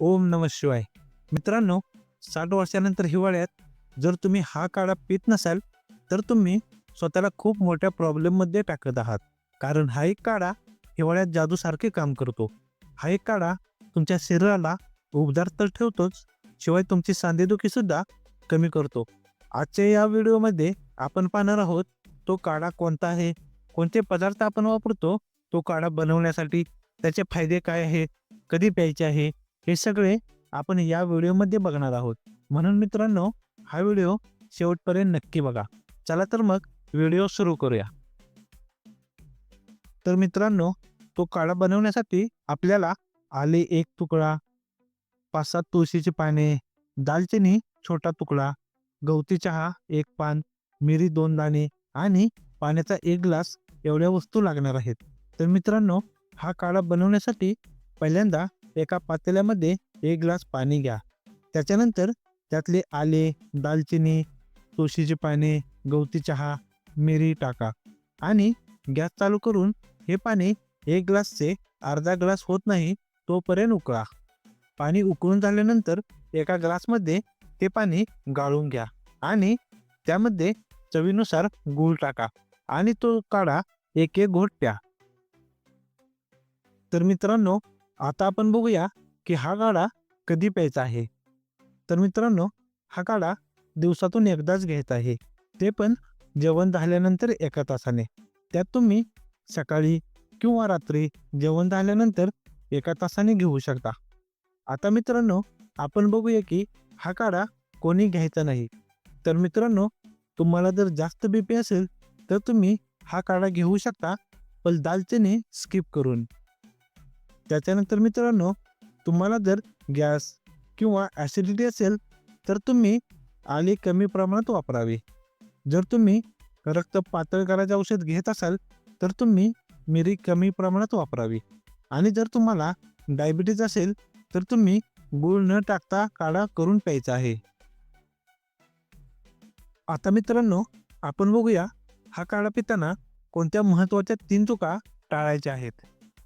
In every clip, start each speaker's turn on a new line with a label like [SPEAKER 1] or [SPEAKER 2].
[SPEAKER 1] ओम नम शिवाय. मित्रांनो साठ वर्षानंतर हिवाळ्यात जर तुम्ही हा काढा पित नसाल तर तुम्ही स्वतःला खूप मोठ्या प्रॉब्लेममध्ये टाकत आहात. कारण हा एक काढा हिवाळ्यात जादूसारखे काम करतो. हा एक काढा तुमच्या शरीराला उबदार तर ठेवतोच शिवाय तुमची सांधेदुखीसुद्धा कमी करतो. आजच्या या व्हिडिओमध्ये आपण पाहणार आहोत तो काढा कोणता आहे कोणते पदार्थ आपण वापरतो तो काढा बनवण्यासाठी त्याचे फायदे काय आहे कधी प्यायचे आहे हे सगळे आपण या व्हिडिओमध्ये बघणार आहोत. म्हणून मित्रांनो हा व्हिडिओ शेवटपर्यंत नक्की बघा. चला तर मग व्हिडिओ सुरू करूया. तर मित्रांनो तो काढा बनवण्यासाठी आपल्याला आले एक तुकडा पाच सात तुळशीची पाने दालचिनी छोटा तुकडा गवती चहा एक पान मिरी दोन दाणे आणि पाण्याचा एक ग्लास एवढ्या वस्तू लागणार आहेत. तर मित्रांनो हा काढा बनवण्यासाठी पहिल्यांदा एका पातेल्यामध्ये एक ग्लास पाणी घ्या. त्याच्यानंतर त्यातले आले दालचिनी तुळशीची पाने गवती चहा मिरी टाका आणि गॅस चालू करून हे पाणी एक ग्लासचे अर्धा ग्लास होत नाही तोपर्यंत उकळा. पाणी उकळून झाल्यानंतर एका ग्लासमध्ये ते पाणी गाळून घ्या आणि त्यामध्ये चवीनुसार गूळ टाका आणि तो काढा एक एक घोट प्या. तर मित्रांनो आता आपण बघूया की हा काढा कधी प्यायचा आहे. तर मित्रांनो हा काढा दिवसातून एकदाच घ्यायचा आहे. ते पण जेवण झाल्यानंतर एका तासाने. त्यात तुम्ही सकाळी किंवा रात्री जेवण झाल्यानंतर एका तासाने घेऊ शकता. आता मित्रांनो आपण बघूया की हा काढा कोणी घ्यायचा नाही. तर मित्रांनो तुम्हाला जर जास्त बीपी असेल तर तुम्ही हा काढा घेऊ शकता पण दालचिनी स्किप करून. त्याच्यानंतर मित्रांनो तुम्हाला जर गॅस किंवा ॲसिडिटी असेल तर तुम्ही आले कमी प्रमाणात वापरावी. जर तुम्ही रक्त पातळ करायचे औषध घेत असाल तर तुम्ही मिरी कमी प्रमाणात वापरावी. आणि जर तुम्हाला डायबिटीज असेल तर तुम्ही गूळ न टाकता काढा करून प्यायचा आहे. आता मित्रांनो आपण बघूया हा काढा पिताना कोणत्या महत्त्वाच्या तीन चुका टाळायच्या आहेत.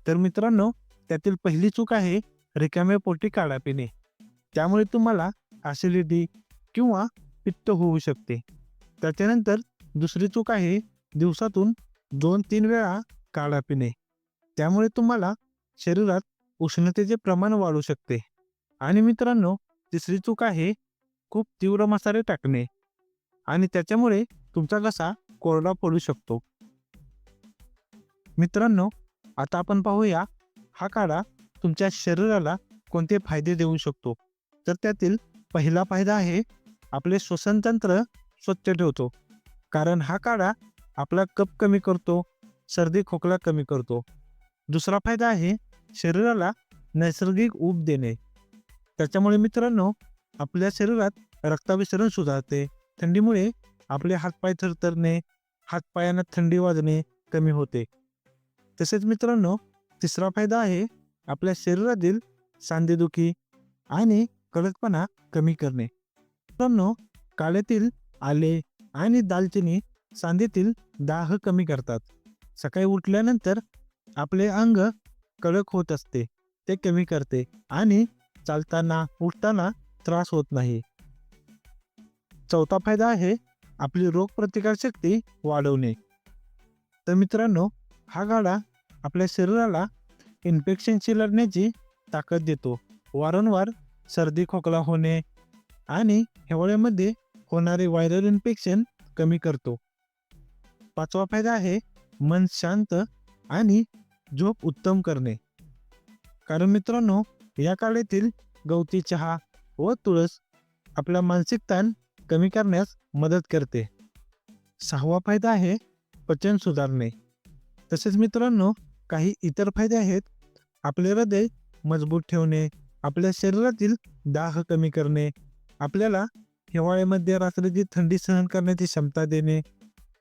[SPEAKER 1] तर मित्रांनो त्यातील पहिली चूक आहे रिकाम्या पोटी काढा पिणे त्यामुळे तुम्हाला ॲसिडिटी किंवा पित्त होऊ शकते. त्याच्यानंतर दुसरी चूक आहे दिवसातून दोन तीन वेळा काढा पिणे त्यामुळे तुम्हाला शरीरात उष्णतेचे प्रमाण वाढू शकते. आणि मित्रांनो तिसरी चूक आहे खूप तीव्र मसाले टाकणे. आणि त्याच्यामुळे तुमचा घसा कोरडा पडू शकतो. मित्रांनो आता आपण पाहूया हा काढा तुमच्या शरीराला कोणते फायदे देऊ शकतो. तर त्यातील पहिला फायदा आहे आपले श्वसनतंत्र स्वच्छ ठेवतो. कारण हा काढा आपला कप कमी करतो सर्दी खोकला कमी करतो. दुसरा फायदा आहे शरीराला नैसर्गिक ऊब देणे. त्याच्यामुळे मित्रांनो आपल्या शरीरात रक्ताभिसरण सुधारते. थंडीमुळे आपले हातपाय थरथरणे हातपायांना थंडी वाजणे कमी होते. तसेच मित्रांनो तिसरा फायदा आहे आपल्या शरीरातील सांधेदुखी आणि कडकपणा कमी करणे. मित्रांनो काळ्यातील आले आणि दालचिनी सांधेतील दाह कमी करतात. सकाळी उठल्यानंतर आपले अंग कडक होत असते ते कमी करते आणि चालताना उठताना त्रास होत नाही. चौथा फायदा आहे आपली रोगप्रतिकारशक्ती वाढवणे. तर मित्रांनो हा गाडा आपल्या शरीराला इन्फेक्शनशी लढण्याची ताकद देतो. वारंवार सर्दी खोकला होणे आणि हिवाळ्यामध्ये होणारे व्हायरल इन्फेक्शन कमी करतो. पाचवा फायदा आहे मन शांत आणि झोप उत्तम करणे. कारण मित्रांनो या काळातील गवती चहा व तुळस आपला मानसिक ताण कमी करण्यास मदत करते. सहावा फायदा आहे पचन सुधारणे. तसेच मित्रांनो काही इतर फायदे आहेत. आपले हृदय मजबूत ठेवणे आपल्या शरीरातील दाह कमी करणे आपल्याला हिवाळ्यामध्ये रात्रीची थंडी सहन करण्याची क्षमता देणे.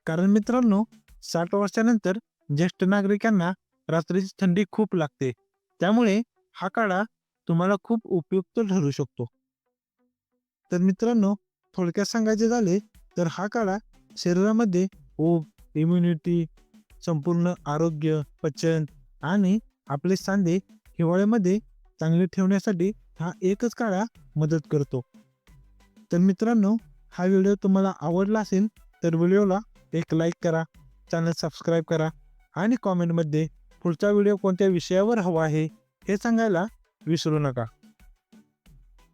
[SPEAKER 1] कारण मित्रांनो साठ वर्षानंतर ज्येष्ठ नागरिकांना रात्रीची थंडी खूप लागते. त्यामुळे हा काढा तुम्हाला खूप उपयुक्त ठरू शकतो. तर मित्रांनो थोडक्यात सांगायचे झाले तर हा काढा शरीरामध्ये ऊब इम्युनिटी संपूर्ण आरोग्य पचन आणि आपले सांधे हिवाळ्यामध्ये चांगले ठेवण्यासाठी हा एकच काढा मदत करतो. तर मित्रांनो हा व्हिडिओ तुम्हाला आवडला असेल तर व्हिडिओला एक लाईक करा चॅनल सबस्क्राईब करा आणि कॉमेंटमध्ये पुढचा व्हिडिओ कोणत्या विषयावर हवा आहे हे सांगायला विसरू नका.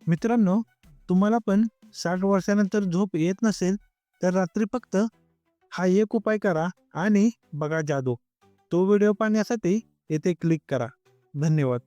[SPEAKER 1] मित्रांनो तुम्हाला पण साठ वर्षानंतर झोप येत नसेल तर रात्री फक्त हा एक उपाय करा आणि बघा जादू. तो व्हिडिओ पाहण्यासाठी येथे क्लिक करा. धन्यवाद.